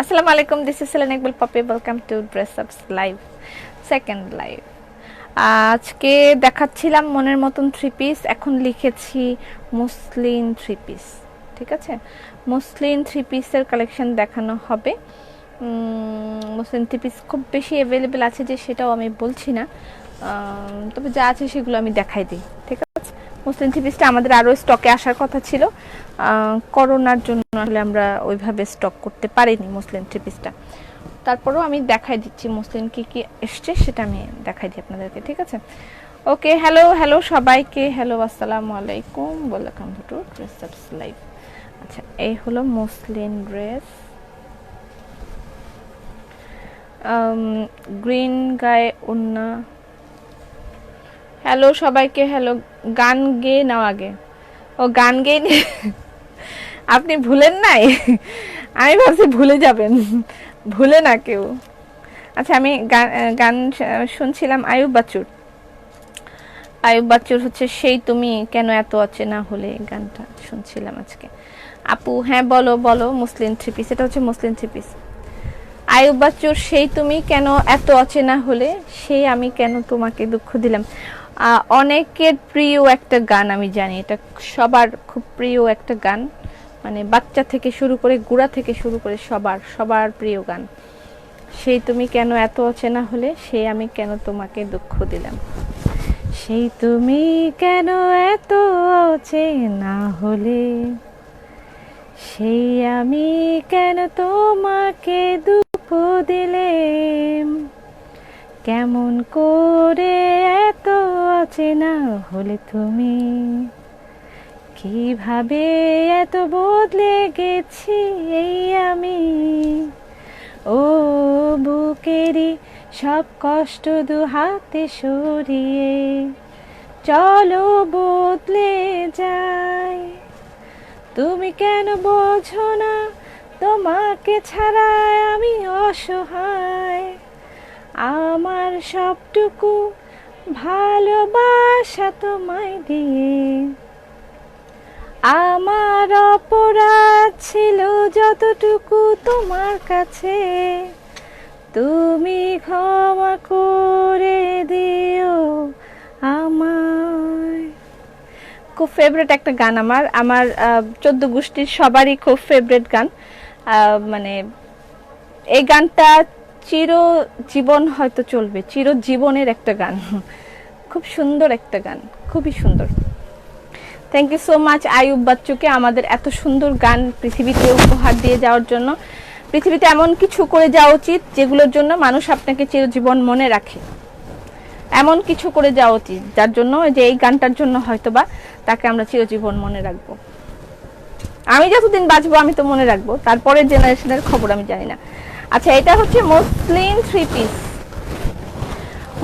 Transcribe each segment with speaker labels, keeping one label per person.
Speaker 1: আসসালামু আলাইকুম this is Selen Iqbal Popy welcome to dress ups live second live আজকে দেখাচ্ছিলাম মনের মতন থ্রি পিস এখন লিখেছি মুসলিন থ্রি পিস ঠিক আছে? মুসলিন থ্রি পিসের কালেকশন দেখানো হবে। মুসলিন থ্রি পিস খুব বেশি অ্যাভেলেবেল আছে যে সেটাও আমি বলছি না। তবে যা আছে সেগুলো আমি দেখাই দিই, ঠিক আছে? মুসলিম থ্রি পিসটা আমাদের আরও স্টকে আসার কথা ছিল। করোনার জন্য আসলে আমরা ওইভাবে স্টক করতে পারিনি মুসলিম থ্রি পিসটা তারপরেও আমি দেখাই দিচ্ছি মুসলিম কি কি এসছে, সেটা আমি দেখাই দিই আপনাদেরকে, ঠিক আছে? ওকে হ্যালো হ্যালো সবাইকে। হ্যালো আসসালামু আলাইকুম। ওয়েলকাম টু ড্রেস লাইভ আচ্ছা এই হলো মুসলিম ড্রেস গ্রিন গায়ে উন্না হ্যালো সবাইকে, হ্যালো, গান গেয়ে নাও আগে। ও, গান গেয়ে আপনি ভুলেন নাই? আমি ভাবছি ভুলে যাবেন। ভুলে না কেউ। আচ্ছা আমি গান শুনছিলাম আয়ুব বাচ্চুর। আয়ুব বাচ্চুর হচ্ছে সেই তুমি কেন এত অচেনা হলে গানটা শুনছিলাম আজকে। আপু হ্যাঁ বলো বলো, মুসলিম থ্রি পিস এটা হচ্ছে মুসলিম থ্রি পিস আয়ুব বাচ্চুর, সেই তুমি কেন এত অচেনা হলে সেই আমি কেন তোমাকে দুঃখ দিলাম? অনেকের প্রিয় একটা গান আমি জানি। এটা সবার খুব প্রিয় একটা গান। মানে বাচ্চা থেকে শুরু করে গুড়া থেকে শুরু করে সবার সবার প্রিয় গান। সেই তুমি কেন এত অচেনা হলে, সে আমি কেন তোমাকে দুঃখ দিলাম? সেই তুমি কেন এত অচেনা হলে, সেই আমি কেন তোমাকে দুঃখ দিলেম? কেমন করে এত অচেনা হলে তুমি? কীভাবে এত বদলে গেছি এই আমি? ও বুকেরই সব কষ্ট দু হাতে সরিয়ে চলো বদলে যায় তুমি কেন বোঝো না তোমাকে ছাড়া আমি অসহায়? আমার সবটুকু ভালোবাসা তোমায় দিয়ে। আমার অপরাধ ছিল যতটুকু তোমার কাছে। তুমি ক্ষমা করে দিও আমায়। খুব ফেভারেট একটা গান আমার। আমার চোদ্দ গোষ্ঠীর সবারই খুব ফেভারেট গান। মানে এই গানটা চির জীবন হয়তো চলবে, চির জীবনের একটা গান। খুব সুন্দর একটা গান, খুবই সুন্দর। Thank you so much Ayub বাচ্চুকে আমাদের এত সুন্দর গান পৃথিবীতে উপহার দিয়ে যাওয়ার জন্য। পৃথিবীতে এমন কিছু করে যাওয়া উচিত যেগুলোর জন্য মানুষ আপনাকে চিরজীবন মনে রাখে। এমন কিছু করে যাওয়া উচিত যার জন্য যে এই গানটার জন্য হয়তোবা তাকে আমরা চিরজীবন মনে রাখব। আমি যতদিন বাঁচবো আমি তো মনে রাখব, তারপরের জেনারেশনের খবর আমি জানি না। আচ্ছা এটা হচ্ছে muslin three piece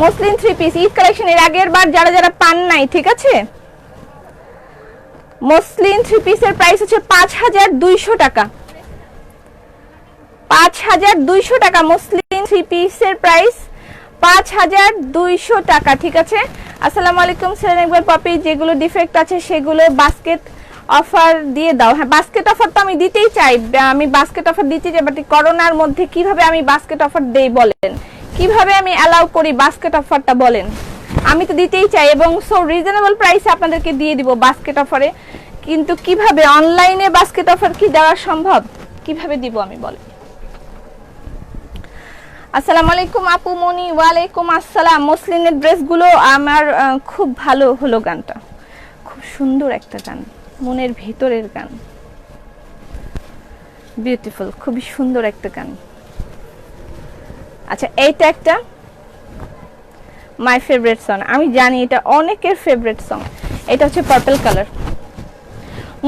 Speaker 1: muslin three piece Eid collection এর আগের বার যারা যারা পান নাই, ঠিক আছে? মসলিন থ্রি পিসের প্রাইস হচ্ছে পাঁচ হাজার দুইশো টাকা। পাঁচ হাজার দুইশো টাকা মসলিন থ্রি পিসের প্রাইস পাঁচ হাজার দুইশো টাকা, ঠিক আছে? আসসালামু আলাইকুম সেলেন একবার পপি, যেগুলো ডিফেক্ট আছে সেগুলো বাস্কেট অফার দিয়ে দাও। হ্যাঁ বাস্কেট অফার তো আমি দিতেই চাই। আমি বাস্কেট অফার দিতে চাই বাট করোনার মধ্যে কীভাবে আমি বাস্কেট অফার দেই বলেন? কীভাবে আমি অ্যালাউ করি বাস্কেট অফারটা বলেন? আমি তো দিতেই চাই এবং সো রিজনেবল প্রাইসে আপনাদেরকে দিয়ে দিব বাস্কেট অফারে কিন্তু কীভাবে? অনলাইনে বাস্কেট অফার কি দেওয়া সম্ভব? কীভাবে দিব আমি বলেন? আসসালামু আলাইকুম আপু, মনি, ওয়ালাইকুম আসসালাম। মুসলিমের ড্রেসগুলো আমার খুব ভালো হলো গানটা। খুব সুন্দর একটা গান। মনের ভেতরের গান। বিউটিফুল খুবই সুন্দর একটা গান। আচ্ছা এইটা একটা মাই ফেভারিট সং আমি জানি এটা অনেকের ফেভারিট সং এটা হচ্ছে পার্পল কালার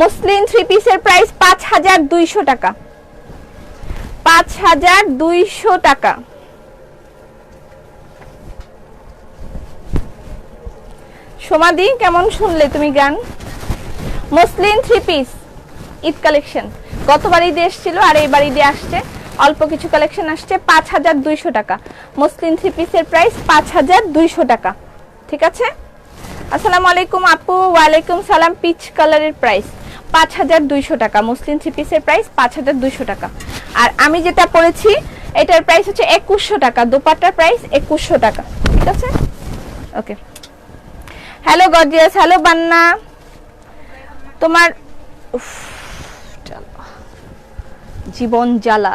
Speaker 1: মুসলিম থ্রি পিসের প্রাইস পাঁচ হাজার দুইশো টাকা। পাঁচ হাজার দুইশো টাকা। সমাধি কেমন শুনলে তুমি গান? Muslin three piece Eid collection গতবার ঈদে এসেছিল, আর এইবার ঈদে আসছে। অল্প কিছু কালেকশন আসছে, পাঁচ হাজার দুইশো টাকা। মুসলিম থ্রি পিসের প্রাইস পাঁচ হাজার দুইশো টাকা। ঠিক আছে? আসসালামু আলাইকুম আপু, ওয়ালাইকুম সালাম পিচ কালারের প্রাইস পাঁচ হাজার দুইশো টাকা। মুসলিম থ্রি পিসের প্রাইস পাঁচ হাজার দুইশো টাকা। আর আমি যেটা পড়েছি, এটার প্রাইস হচ্ছে একুশশো টাকা। দোপাট্টার প্রাইস একুশশো টাকা। ঠিক আছে? ওকে হ্যালো গর্জিয়াস হ্যালো বান্না। তোমার জীবন জ্বালা।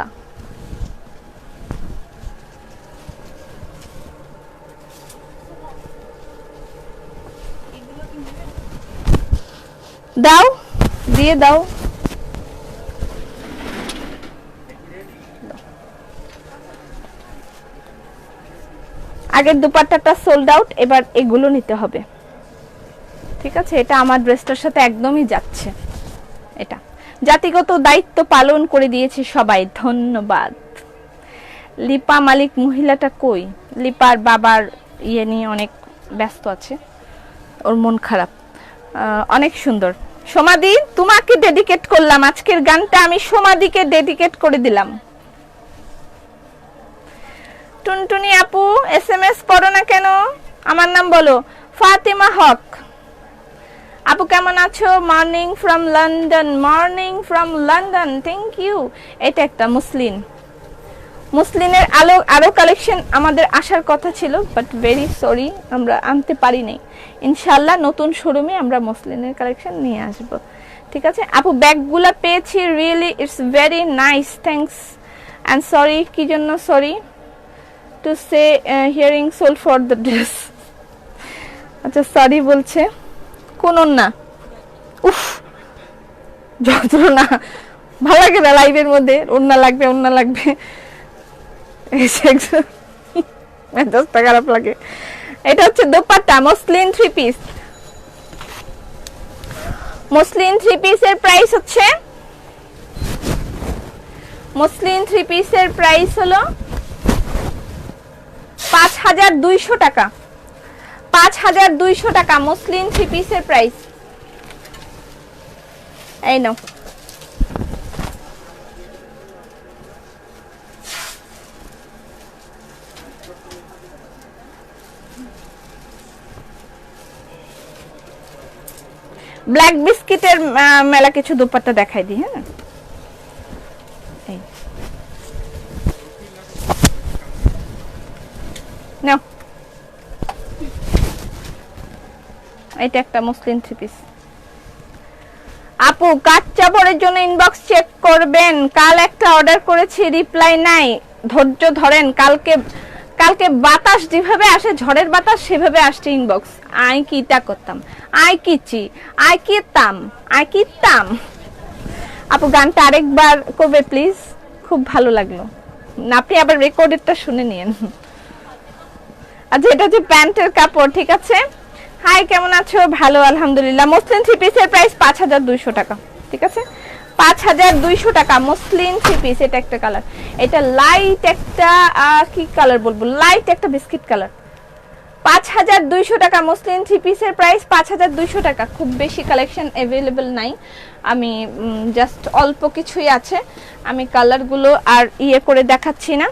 Speaker 1: দাও দিয়ে দাও। আগের দুপাট্টাটা সোল্ড আউট এবার এগুলো নিতে হবে। ঠিক আছে? এটা আমার ড্রেসটার সাথে একদমই যাচ্ছে। এটা। জাতিগত দায়িত্ব পালন করে দিয়েছে সবাই। ধন্যবাদ। লিপা মালিক মহিলাটা কই? লিপার বাবার ইয়ে নিয়ে অনেক ব্যস্ত আছে। ওর মন খারাপ। অনেক সুন্দর। সমাধি তোমাকে ডেডিকেট করলাম। আজকের গানটা আমি সমাধিকে ডেডিকেট করে দিলাম। টুনটুনি আপু এস এম এস করো না কেন? আমার নাম বলো, ফাতিমা হক। আপু, কেমন আছো? Morning from London morning from London thank you এটা একটা মুসলিম মুসলিনের আলো, আরও কালেকশন আমাদের আসার কথা ছিল বাট ভেরি সরি আমরা আনতে পারি নাই ইনশাল্লাহ নতুন শোরুমে আমরা মুসলিনের কালেকশন নিয়ে আসব। ঠিক আছে? আপু, ব্যাগগুলো পেয়েছি really it's very nice thanks and sorry কি জন্য sorry to say hearing sold for the dress আচ্ছা সরি বলছে। কোন না। উফ, যন্ত্রণা। ভালো লাগে না লাইভের মধ্যে। অন্য লাগবে অন্য লাগবে। মেজাজটা খারাপ লাগে। এটা হচ্ছে dupatta, muslin three piece muslin three পিসের প্রাইস হচ্ছে, মসলিন থ্রি পিসের প্রাইস হলো পাঁচ হাজার দুইশো টাকা। পাঁচ হাজার দুইশো টাকা মসলিন থ্রি পিসের প্রাইস এই নাও। ব্ল্যাক বিস্কিটের মেলা কিছু দুপাট্টা দেখাই দিই হ্যাঁ। নাও। এটা একটা মুসলিম থ্রি পিস আপু কাচ্চা পরের জন্য ইনবক্স চেক করবেন। কাল একটা অর্ডার করেছি রিপ্লাই নাই। ধৈর্য ধরেন, কালকে কালকে বাতাস যেভাবে আসে, ঝড়ের বাতাস সেভাবে আসছে ইনবক্স আই কিটা করতাম? আই কিচি আই কিতাম আই কিতাম আপু, গানটা আরেকবার করবে প্লিজ খুব ভালো লাগল। আপনি আবার রেকর্ডেরটা শুনে নিন আচ্ছা এটা হচ্ছে প্যান্টের কাপড়, ঠিক আছে? হাই কেমন আছো? ভালো, আলহামদুলিল্লাহ। মসলিন থ্রি পিসের প্রাইস পাঁচ হাজার দুইশো টাকা, ঠিক আছে? পাঁচ হাজার দুইশো টাকা মসলিন থ্রি পিস এটা একটা কালার এটা লাইট একটা কি কালার বলব? লাইট একটা বিস্কিট কালার পাঁচ হাজার দুইশো টাকা মসলিন থ্রি পিসের প্রাইস পাঁচ হাজার দুইশো টাকা। খুব বেশি কালেকশন অ্যাভেলেবেল নাই। আমি জাস্ট অল্প কিছুই আছে। আমি কালারগুলো আর ইয়ে করে দেখাচ্ছি না।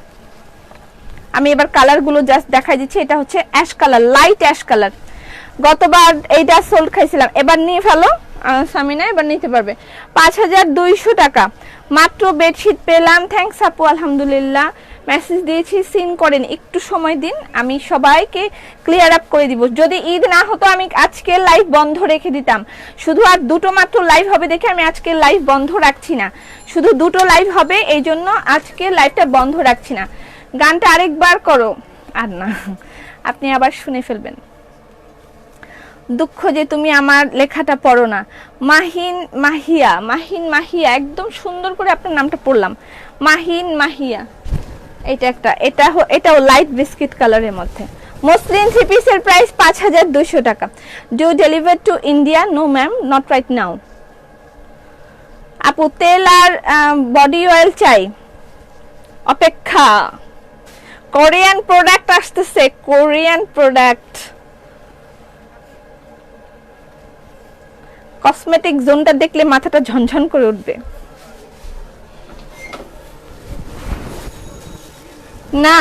Speaker 1: আমি এবার কালারগুলো জাস্ট দেখাই দিচ্ছি। এটা হচ্ছে ash colour light ash colour গতবার এইটা সোল্ড খাইছিলাম। এবার নিয়ে ফেলো। সামিনা এবার নিতে পারবে। পাঁচ হাজার দুইশো টাকা। মাত্র বেডশিট পেলাম। থ্যাংকস আপু, আলহামদুলিল্লাহ। মেসেজ দিয়েছি সিন করেন। একটু সময় দিন, আমি সবাইকে ক্লিয়ার আপ করে দিব। যদি ঈদ না হতো, আমি আজকে লাইভ বন্ধ রেখে দিতাম। শুধু আর দুটো মাত্র লাইভ হবে দেখে আমি আজকে লাইভ বন্ধ রাখছি না। শুধু দুটো লাইভ হবে, এই জন্য আজকে লাইভটা বন্ধ রাখছি না। গানটা আরেকবার করো। আর না, আপনি আবার শুনে ফেলবেন। দুঃখ যে তুমি আমার লেখাটা পড়ো না। মাহিন মাহিয়া মাহিন মাহিয়া, একদম সুন্দর করে আপনার নামটা পড়লাম। মাহিন মাহিয়া। এটা একটা, এটা এটাও লাইট বিস্কিট কালারের মধ্যে। মসলিন থ্রি পিসের প্রাইস পাঁচ হাজার দুশো টাকা। Do deliver to India no ma'am not right now আপু, তেল আর বডি অয়েল চাই। অপেক্ষা। কোরিয়ান প্রোডাক্ট আসতেছে কোরিয়ান প্রোডাক্ট কসমেটিক জোনটা দেখলে মাথাটা ঝনঝন করে উঠবে। না।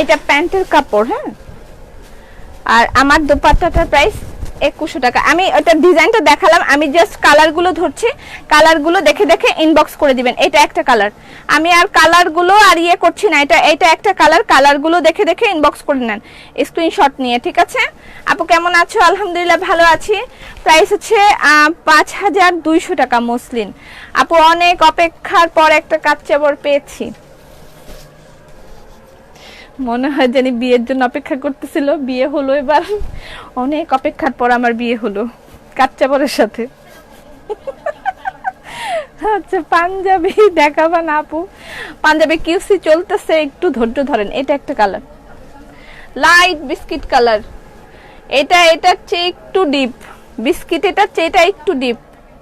Speaker 1: এটা প্যান্টের কাপড় হ্যাঁ? আর আমার দোপাট্টাটার প্রাইস একুশশো টাকা। আমি ওটা ডিজাইনটা দেখালাম, আমি জাস্ট কালারগুলো ধরছি কালারগুলো দেখে দেখে ইনবক্স করে দিবেন। এটা একটা কালার আমি আর কালারগুলো আর ইয়ে করছি না, এটা এটা একটা কালার কালারগুলো দেখে দেখে ইনবক্স করে নেন। স্ক্রিনশট নিয়ে, ঠিক আছে? আপু, কেমন আছো? আলহামদুলিল্লাহ ভালো আছি। প্রাইস হচ্ছে পাঁচ হাজার দুইশো টাকা মসলিন। আপু, অনেক অপেক্ষার পর একটা কাচ্চাবর পেয়েছি। মনে হয় জানি বিয়ের জন্য অপেক্ষা করতেছিল। বিয়ে হলো এবার। অনেক অপেক্ষার পর আমার বিয়ে হলো। কাচ্চাবরের সাথে। আচ্ছা পাঞ্জাবি দেখাবা না আপু। পাঞ্জাবি কিউসি চলতেছে, একটু ধৈর্য ধরেন। এটা একটা কালার লাইট বিস্কিট কালার এটা এটার চেয়ে একটু ডিপ বিস্কিট এটার চেয়ে এটা একটু ডিপ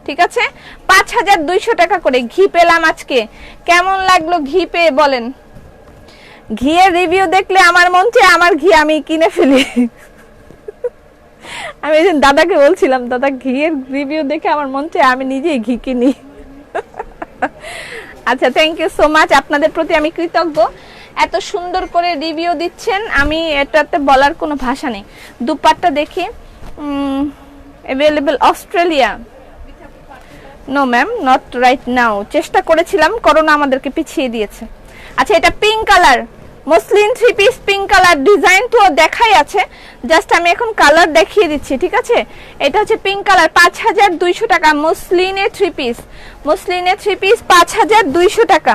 Speaker 1: ঠিক আছে? পাঁচ হাজার দুইশো টাকা করে ঘি পেলাম আজকে। কেমন লাগল ঘি পেয়ে বলেন। ঘিয়ের রিভিউ দেখলে আমার মন চায় আমার ঘি আমি কিনে ফেলি। আমি দাদাকে বলছিলাম, দাদা, ঘিয়ের রিভিউ দেখে আমার মন চায় আমি নিজেই ঘি কিনি। আচ্ছা থ্যাংক ইউ সো মাচ আপনাদের প্রতি আমি কৃতজ্ঞ। এত সুন্দর করে রিভিউ দিচ্ছেন, আমি এটাতে বলার কোনো ভাষা নেই। দুপাট্টা দেখি। Available Australia no ma'am not right now চেষ্টা করেছিলাম, করোনা আমাদেরকে পিছিয়ে দিয়েছে। আচ্ছা এটা pink colour muslin three piece pink colour design তো দেখাই আছে। জাস্ট আমি এখন কালার দেখিয়ে দিচ্ছি, ঠিক আছে? এটা হচ্ছে পিঙ্ক কালার পাঁচ হাজার দুইশো টাকা মসলিনে থ্রি পিস মসলিনে থ্রি পিস পাঁচ হাজার দুইশো টাকা।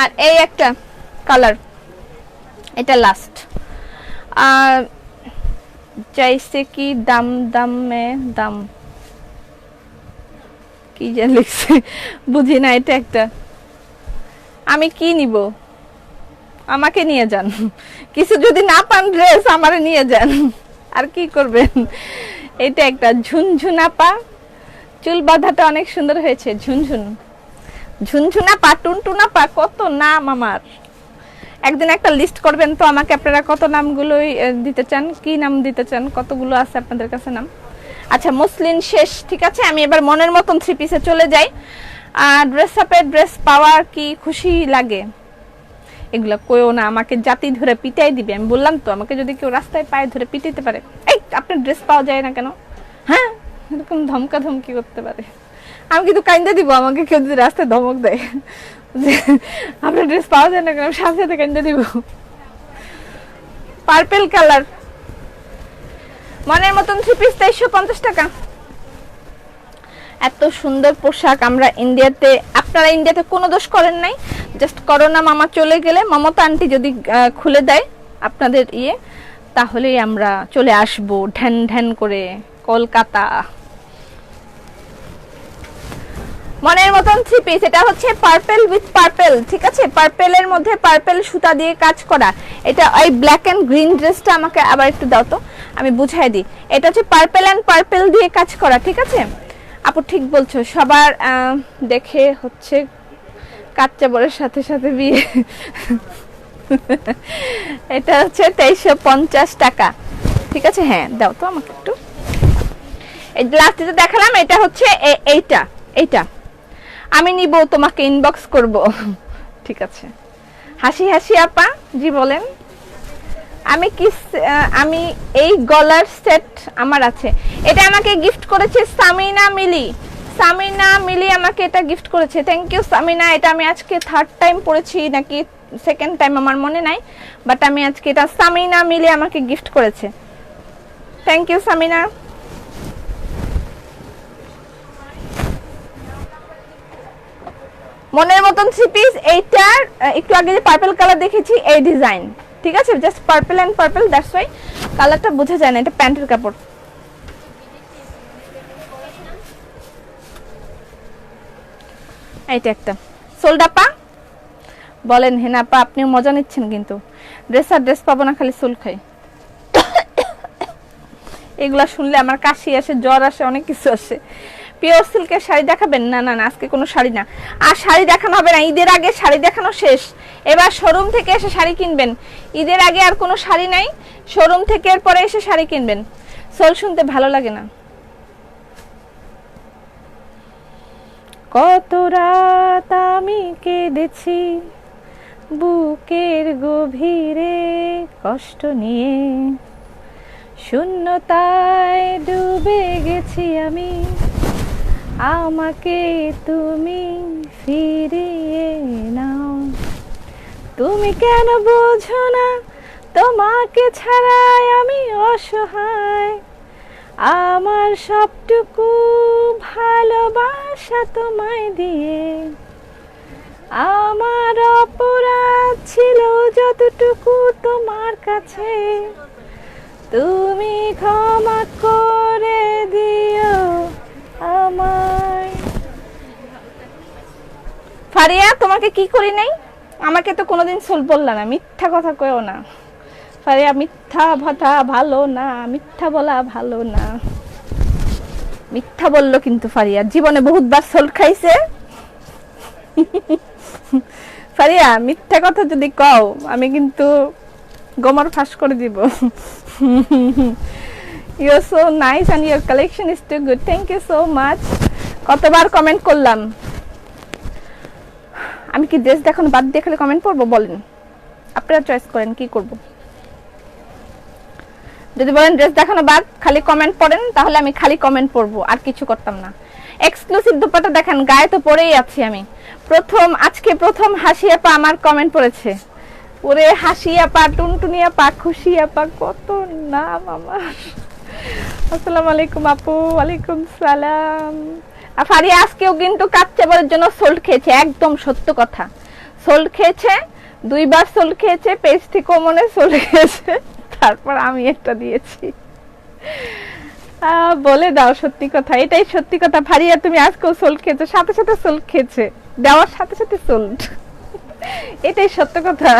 Speaker 1: আর এই একটা কালার এটা লাস্ট আর জैसे কি দাম দাম মে দাম। কি যে লিখছে, বুঝি না এটা একটা। আমি কি নিব? আমাকে নিয়ে যান। কিছু যদি না পান ড্রেস আমারে নিয়ে যান। আর কি করবেন? এটা একটা ঝুনঝুনা পা চুল বাঁধাটা অনেক সুন্দর হয়েছে, ঝুনঝুন। ঝুনঝুনা পা টুনটুনা পা কত নাম আমার। একদিন একটা লিস্ট করবেন তো আমাকে, আপনারা কত নামগুলোই দিতে চান, কি নাম দিতে চান, কতগুলো আছে আপনাদের কাছে নাম? আচ্ছা মুসলিন শেষ, ঠিক আছে? আমি এবার মনের মতন থ্রি পিসে চলে যাই। আর ড্রেস আপের ড্রেস পাওয়ার কি খুশি লাগে? এগুলো কইও না, আমাকে জাতি ধরে পিটাই দিবে। আমি বললাম তো, আমাকে যদি কেউ রাস্তায় পায়ে ধরে পিটাইতে পারে, এই আপনার ড্রেস পাওয়া যায় না কেন? হ্যাঁ? এরকম ধমকা ধমকি করতে পারে। আমি কিন্তু কাইন্দা দিব, আমাকে কেউ যদি রাস্তায় ধমক দেয়। যে আপনার ড্রেস পাওয়া যায় না কেন, আমি সাথে সাথে কাইন্দা দিব। পার্পেল কালার মনের মতন থ্রি পিস তেইশশো পঞ্চাশ টাকা। এত সুন্দর পোশাক আমরা ইন্ডিয়াতে আপনারা ইন্ডিয়াতে কোনো দোষ করেন নাই। জাস্ট করোনা মামা চলে গেলে মমতা আন্টি যদি খুলে দেয় আপনাদের ইয়ে তাহলেই আমরা চলে আসব ঢ্যান ঢ্যান করে কলকাতা। মনের মতন থ্রি পিস এটা হচ্ছে পার্পেল উইথ পার্পেল ঠিক আছে? পার্পেলের মধ্যে পার্পেল সুতা দিয়ে কাজ করা। এটা ওই ব্ল্যাক অ্যান্ড গ্রিন ড্রেসটা আমাকে আবার একটু দাও তো, আমি বুঝাই দিই। এটা হচ্ছে পার্পেল অ্যান্ড পার্পেল দিয়ে কাজ করা, ঠিক আছে? আপু ঠিক বলছো, সবার দেখে হচ্ছে কাচ্চা বরের সাথে সাথে বিয়ে। এটা হচ্ছে তেইশশো পঞ্চাশ টাকা। ঠিক আছে? হ্যাঁ দাও তো আমাকে একটু। লাস্টে দেখালাম, এটা হচ্ছে এইটা এইটা। আমি নিব, তোমাকে ইনবক্স করব। ঠিক আছে? হাসি হাসি আপা, জি বলেন। আমি কি আমি এই গলার সেট আমার আছে। এটা আমাকে গিফট করেছে সামিনা মিলি। সামিনা মিলি আমাকে এটা গিফট করেছে। Thank you Samina. এটা আমি আজকে থার্ড টাইম পড়েছি, নাকি সেকেন্ড টাইম আমার মনে নাই বাট আমি আজকে এটা সামিনা মিলি আমাকে গিফট করেছে। Thank you Samina. মনের মতন থ্রি পিস এইটার একটু আগে যে পার্পল কালার দেখেছি, এই ডিজাইন ঠিক আছে? Just purple and purple that's why কালারটা বোঝা যায় না, এটা প্যান্টের কাপড়। এইটা একটা। সোলডাপা বলেন হেনাপা আপনিও মজা নিচ্ছেন কিন্তু। ড্রেস আর ড্রেস পাবো না, খালি সোল খাই। এগুলা শুনলে আমার কাশি আসে, জ্বর আসে, অনেক কিছু আসে। পিওর সিল্কের শাড়ি দেখাবেন? না না না, আজকে কোনো শাড়ি না। আর শাড়ি দেখানো হবে না, ঈদের আগে শাড়ি দেখানো শেষ। এবার শোরুম থেকে এসে শাড়ি কিনবেন। ঈদের আগে আর কোনো শাড়ি নাই, শোরুম থেকে এরপরে এসে শাড়ি কিনবেন। সোল শুনতে ভালো লাগে না। কত রাত আমি কেঁদেছি বুকের গভীরে কষ্ট নিয়ে। শূন্যতায় ডুবে গেছি আমি। আমাকে তুমি ফিরিয়ে নাও। তুমি কেন বোঝো না? তোমাকে ছাড়াই আমি অসহায়। আমার সবটুকু ভালোবাসা তোমায় দিয়ে। আমার অপরাধ ছিল যতটুকু তোমার কাছে। তুমি ক্ষমা করে দিও আমায়। ফারিয়া, তোমাকে কি করি নাই? আমাকে তো কোনোদিন সোল বললা না, মিথ্যা কথা কয়েও না। ফারিয়া মিথ্যা ভাতা ভালো না, মিথ্যা বলা ভালো না। মিথ্যা বলল কিন্তু ফারিয়া, জীবনে বহুতবার সোল খাইছে। ফারিয়া, মিথ্যা কথা যদি কও, আমি কিন্তু গোমর ফাঁস করে দিব। You so nice and your collection is too good thank you so much কতবার কমেন্ট করলাম। আমি কি ড্রেস দেখানো বাদ দিয়ে কমেন্ট করব বলেন। আপনারা চয়েস করেন, কি করব? যদি বলেন ড্রেস দেখানো বাদ, খালি কমেন্ট পড়েন, তাহলে আমি খালি কমেন্ট পড়ব, আর কিছু করতাম না। এক্সক্লুসিভ দুপাটা দেখেন, গায়ে তো পরেই আছি আমি। প্রথম, আজকে প্রথম হাসি আপা আমার কমেন্ট পড়েছে। ওরে হাসি আপা, টুনটুনি আপা, খুশি আপা, কত নাম আমার। আসসালামু আলাইকুম আপু, ওয়ালাইকুম সালাম। আর ফারিয়া, আজকেও কিন্তু কাচ্চাবারের জন্য সোল্ড খেয়েছে, একদম সত্য কথা। সোল্ড খেয়েছে, দুইবার সোল্ড খেয়েছে, পেজ থেকেও মনে সোল্ড খেয়েছে। তারপর আমি একটা দিয়েছি। বলে দাও সত্যি কথা, এটাই সত্যি কথা। ফারিয়া, তুমি আজকেও সোল্ড খেয়েছো, সাথে সাথে সোল্ড খেয়েছে। দেওয়ার সাথে সাথে সোল্ড এটাই সত্য কথা।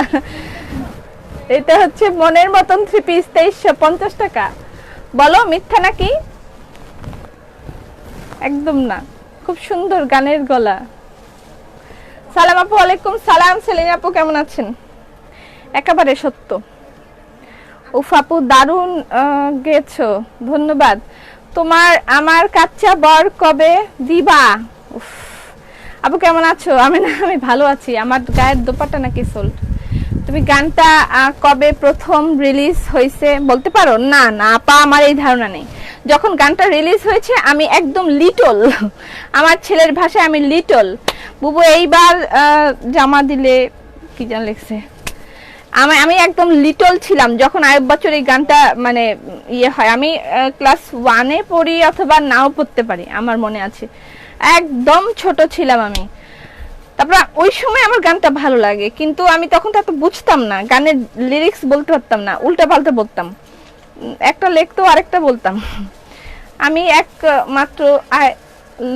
Speaker 1: এটা হচ্ছে মনের মতন থ্রি পিস তেইশশো পঞ্চাশ টাকা। বলো, মিথ্যা নাকি? একদম না। খুব সুন্দর গানের গলা। সালাম আপু, ওয়ালাইকুম সালাম। সেলিন আপু, কেমন আছেন? একেবারে সত্য। উফ আপু দারুণ গেছো, ধন্যবাদ। তোমার, আমার কাচ্চা বর কবে দিবা? উফ আপু কেমন আছো? আমি না, আমি ভালো আছি। আমার গায়ের দোপাটা নাকি সোল্ড তুমি গানটা কবে প্রথম রিলিজ হয়েছে বলতে পারো? না না, আপা, আমার এই ধারণা নেই। যখন গানটা রিলিজ হয়েছে, আমি একদম লিটল আমার ছেলের ভাষায় আমি লিটল বুবু, এইবার জামা দিলে কি যেন লিখছে? আমি আমি একদম লিটল ছিলাম, যখন আরেক বছর এই গানটা মানে ইয়ে হয়, আমি ক্লাস ওয়ানে পড়ি অথবা নাও পড়তে পারি, আমার মনে আছে। একদম ছোট ছিলাম আমি। তারপর ওই সময় আমার গানটা ভালো লাগে, কিন্তু আমি তখন তো বুঝতাম না, গানের লিরিক্স বলতে পারতাম না উল্টা পাল্টা বলতাম। একটা লিখতো আরেকটা বলতাম। আমি এক মাত্র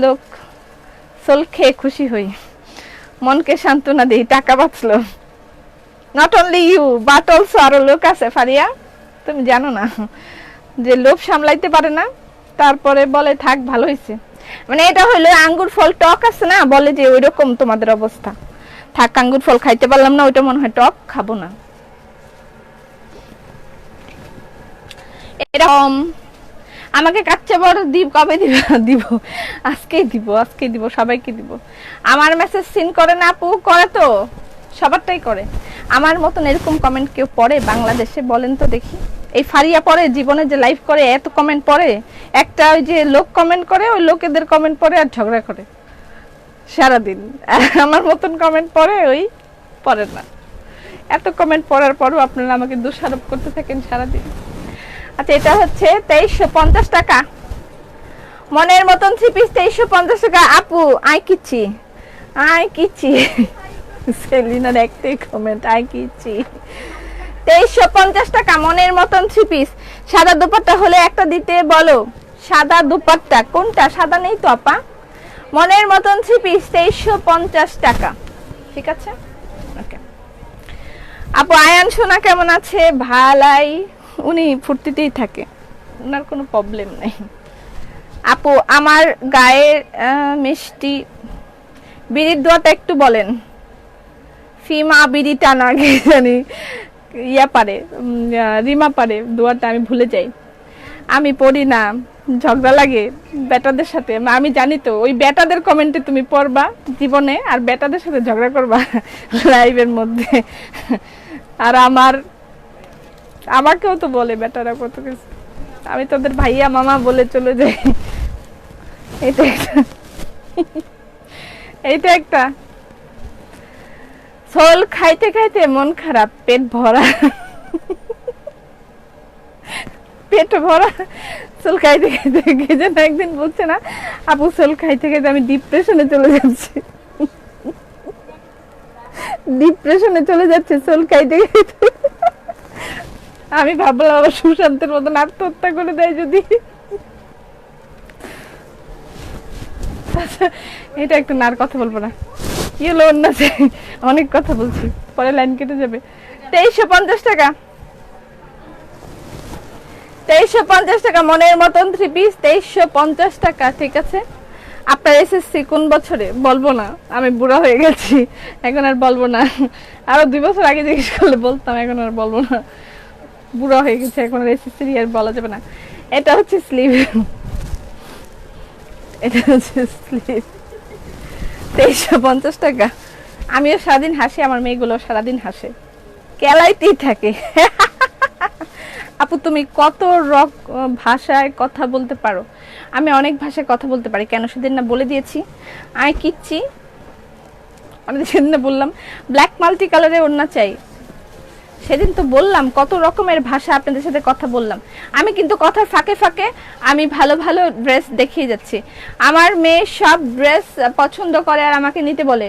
Speaker 1: লোক সোল খেয়ে খুশি হই। মনকে সান্ত্বনা দিই, টাকা বাঁচলো। Not only you but also আরও লোক আছে, ফারিয়া। তুমি জানো না যে লোভ সামলাইতে পারে না, তারপরে বলে, থাক, ভালো হয়েছে মানে এটা হইল আঙ্গুর ফল টক আছে না, বলে যে ওই রকম তোমাদের অবস্থা। থাক, আঙ্গুর ফল খাইতে পারলাম না, ওইটা মনে হয় টক, খাব না। এরকম আমাকে কাচ্চা বড় দিব, কবে দিব? দিব। আজকেই দিব আজকেই দিব, সবাইকে দিব। আমার মেসেজ সিন করে না আপু, করে তো। সবারটাই করে। আমার মতন এরকম কমেন্ট কেউ পড়ে বাংলাদেশে বলেন তো দেখি। এই ফারিয়া পড়ে জীবনে যে লাইফ করে, এত কমেন্ট পড়ে, একটা ওই যে লোক কমেন্ট করে, ওই লোকেদের কমেন্ট পড়ে আর ঝগড়া করে। সারাদিন। আমার মতন কমেন্ট পড়ে, ওই পড়ে না। এত কমেন্ট পড়ার পরও আপনারা আমাকে দোষারোপ করতে থাকেন সারাদিন। আচ্ছা এটা হচ্ছে তেইশশো পঞ্চাশ টাকা। মনের মতন থ্রি পিস তেইশশো পঞ্চাশ টাকা। আপু, আয় কিচ্ছি। আয় কিচ্ছি। সেলিনার একটাই কমেন্ট আই কিচ্ছি তেইশশো পঞ্চাশ টাকা মনের মতন থ্রি পিস সাদা দুপাট্টা হলে একটা দিতে বলো। সাদা দুপাট্টা, কোনটা? সাদা নেই তো, আপা। মনের মতন থ্রি পিস তেইশশো পঞ্চাশ টাকা। ঠিক আছে? ওকে আপু, আয়ান সোনা কেমন আছে? ভালাই। উনি ফুর্তিতেই থাকে। ওনার কোনো প্রবলেম নেই। আপু, আমার গায়ের মিষ্টি। বিড়ির দোয়াটা একটু বলেন। ফিমা বিড়ি টানা, কে জানি। ইয়া পারে রিমা পারে দোয়াটা আমি ভুলে যাই। আমি পড়ি না, ঝগড়া লাগে বেটাদের সাথে। আমি জানি তো, ওই বেটাদের কমেন্টে তুমি পড়বা জীবনে, আর বেটাদের সাথে ঝগড়া করবা লাইভের মধ্যে। আর আমার, আমাকেও তো বলে বেটারা কত কিছু। আমি তোদের ভাইয়া, মামা বলে চলে যাই। এটা একটা। এইটা একটা। সোল খাইতে খাইতে মন খারাপ পেট ভরা। পেট ভরা সোল খাইতে খাইতে কে যেন একদিন বলছে না আপু সোল খাইতে খাইতে আমি ডিপ্রেশনে চলে যাচ্ছি। ডিপ্রেশনে চলে যাচ্ছে সোল খাইতে খাইতে। আমি ভাবলাম আবার সুশান্তের মতন আত্মহত্যা করে দেয় যদি। আচ্ছা, এটা একটা নার কথা বলব না। কি হলো অন্য অনেক কথা বলছি। পরে লাইন কেটে যাবে। তেইশশো পঞ্চাশ টাকা। তেইশশো পঞ্চাশ টাকা মনের মতন থ্রি পিস তেইশশো পঞ্চাশ টাকা, ঠিক আছে? আপনার এসএসসি কোন বছরে? বলব না। আমি বুড়া হয়ে গেছি। এখন আর বলব না। আরও দুই বছর আগে জিজ্ঞেস করলে বলতাম, এখন আর বলব না। বুড়া হয়ে গেছে, এখন আর এসএসসি আর বলা যাবে না। এটা হচ্ছে স্লিভ এটা হচ্ছে স্লিভ তেইশশো পঞ্চাশ টাকা। আমিও সারাদিন হাসি, আমার মেয়েগুলো সারাদিন হাসে। কেলাইতেই থাকে। আপু, তুমি কত রক ভাষায় কথা বলতে পারো? আমি অনেক ভাষায় কথা বলতে পারি। কেন সেদিন না বলে দিয়েছি? আয় কিচ্ছি। অনেক সেদিন না বললাম ব্ল্যাক মাল্টি কালারে ওড়না চাই। সেদিন তো বললাম কত রকমের ভাষা আপনাদের সাথে কথা বললাম। আমি কিন্তু কথার ফাঁকে ফাঁকে আমি ভালো ভালো ড্রেস দেখিয়ে যাচ্ছি। আমার মেয়ে সব ড্রেস পছন্দ করে আর আমাকে নিতে বলে।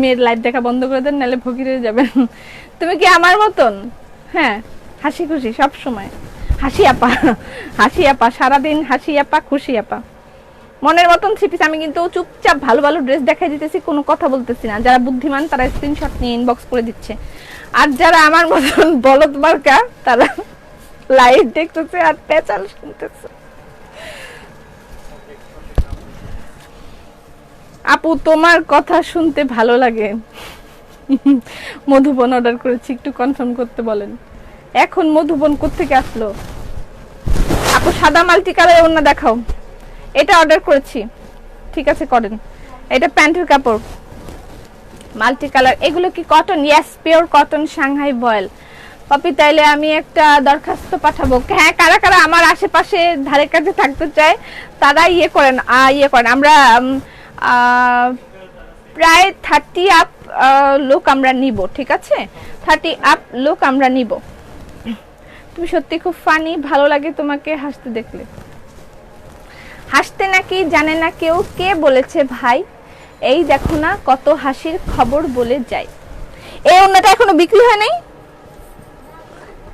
Speaker 1: মেয়ের লাইট দেখা বন্ধ করে দেন, নাহলে ভগির হয়ে যাবেন। তুমি কি আমার মতন? হ্যাঁ হাসি খুশি সব সময়। হাসি আপা হাসি আপা, সারাদিন হাসি আপা, খুশি আপা। মনের মতন থ্রি পিস আমি কিন্তু চুপচাপ ভালো ভালো ড্রেস দেখাই দিতেছি, কোনো কথা বলতেছি না। যারা বুদ্ধিমান তারা স্ক্রিনশট নিয়ে ইনবক্স করে দিচ্ছে। আর যারা আমার মতন বলদ মার্কা, তারা লাইভ দেখতেছে আর পেঁচাল শুনতেছে। আপু, তোমার কথা শুনতে ভালো লাগে। মধুবন অর্ডার করেছি, একটু কনফার্ম করতে বলেন। এখন মধুবন কোত্থেকে আসলো? আপু, সাদা মাল্টি কালারের অন্য দেখাও। এটা অর্ডার করেছি। ঠিক আছে, করেন। এটা প্যান্টের কাপড়। মাল্টি কালার এগুলো কি cotton yes pure cotton Shanghai voile poppy তাইলে আমি একটা দরখাস্ত পাঠাবো। হ্যাঁ কারা কারা আমার আশেপাশে ধারে কাছে থাকতে চায়, তারা ইয়ে করেন ইয়ে করেন। আমরা প্রায় থার্টি আপ লোক আমরা নিব, ঠিক আছে? থার্টি আপ লোক আমরা নিব। তুমি সত্যি খুব ফানি ভালো লাগে তোমাকে হাসতে দেখলে। হাসতে নাকি, জানে না কেউ কে বলেছে ভাই? এই দেখো না কত হাসির খবর বলে যায়। এই অন্যটা এখনও বিক্রি হয় নাই?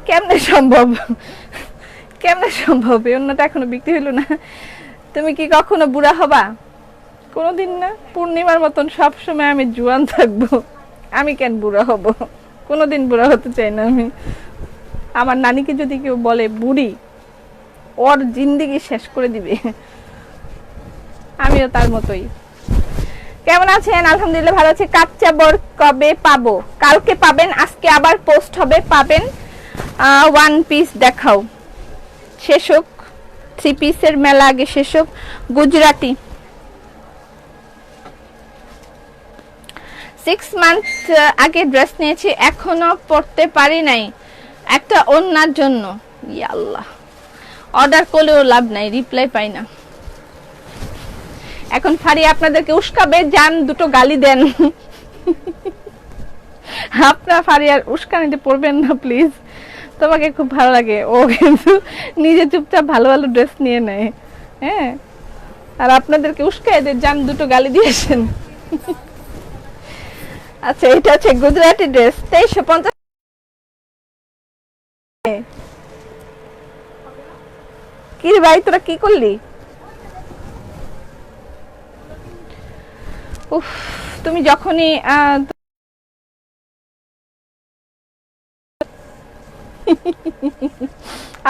Speaker 1: কেমনে সম্ভব? কেমনে সম্ভব? এই অন্যটা এখনও বিক্রি হইল না। তুমি কি কখনো বুড়া হবা? কোনোদিন না? পূর্ণিমার মতন সব সময় আমি জুয়ান থাকব। আমি কেন বুড়া হব? কোনোদিন বুড়া হতে চাই না আমি। আমার নানিকে যদি কেউ বলে, বুড়ি, ওর জিন্দিগি শেষ করে দিবে। আমিও তার মতোই। কেমন আছেন? আলহামদুলিল্লাহ ভালো আছে। কাচ্চা বর কবে পাবো? কালকে পাবেন, আজকে আবার পোস্ট হবে, পাবেন ওয়ান পিস দেখাও। শেষ হোক থ্রি পিসের মেলা আগে শেষ হোক। গুজরাটি। সিক্স মান্থ আগে ড্রেস নিয়েছি, এখনও পরতে পারি নাই। একটা অন্যার জন্য। আল্লাহ অর্ডার করলেও লাভ নাই রিপ্লাই পাই না। এখন ফারি আপনাদেরকে উস্কাবে, যান, দুটো গালি দেন। আপনার ফারি আর উস্কানিতে পড়বেন না প্লিজ তোমাকে খুব ভালো লাগে। ও কিন্তু নিজে চুপচাপ ভালো ভালো ড্রেস নিয়ে নেয়। হ্যাঁ? আর আপনাদেরকে উস্কায় দিয়ে যান, দুটো গালি দিয়েছেন আচ্ছা এটা হচ্ছে গুজরাটি ড্রেস, তেইশশো পঞ্চাশ। কি ভাই, তোরা কি করলি? উফ, তুমি যখনই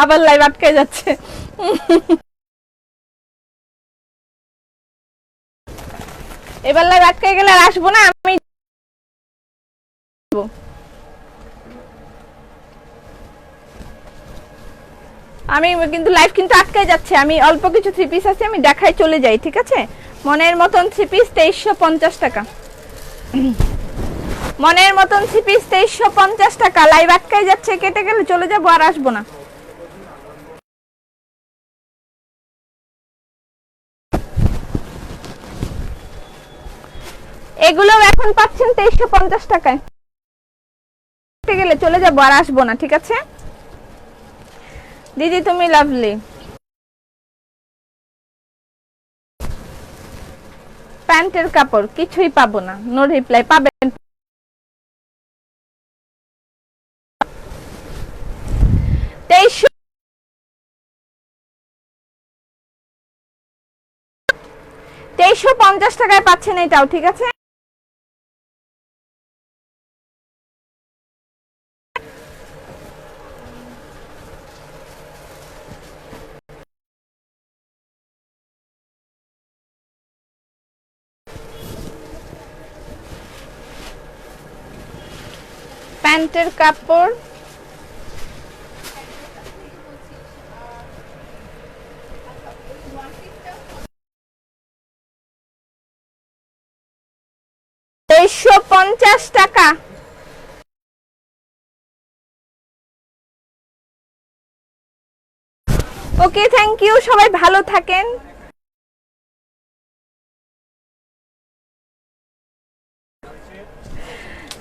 Speaker 1: আবার লাইভ আটকে যাচ্ছে। এবার লাইভ আটকে গেলে আর আসব না, আমি আমি কিন্তু লাইভ কিন্তু আটকায় যাচ্ছে, আমি অল্প কিছু থ্রি পিস আছে, আমি দেখাই চলে যাই, ঠিক আছে? মনের মতন থ্রি পিস তেইশশো পঞ্চাশ টাকা। মনের মতন থ্রি পিস তেইশশো পঞ্চাশ টাকা। লাইভ আটকায় যাচ্ছে, কেটে গেলে চলে যাব আর আসব না। এগুলো এখন পাচ্ছেন তেইশশো পঞ্চাশ টাকায়। গেলে চলে যাব আর আসব না, ঠিক আছে? দিদি, তুমি লাভলি প্যান্টের কাপড় কিছুই পাবো না। নো রিপ্লাই পাবেন? তেইশশো তেইশশো পঞ্চাশ টাকায় পাচ্ছেন এটাও, ঠিক আছে? প্যান্টের কাপড়। তেইশশো পঞ্চাশ টাকা। ওকে থ্যাংক ইউ সবাই ভালো থাকেন।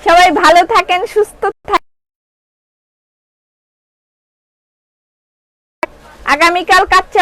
Speaker 1: সবাই ভালো থাকেন সুস্থ থাকেন। আগামীকাল কাচ্চা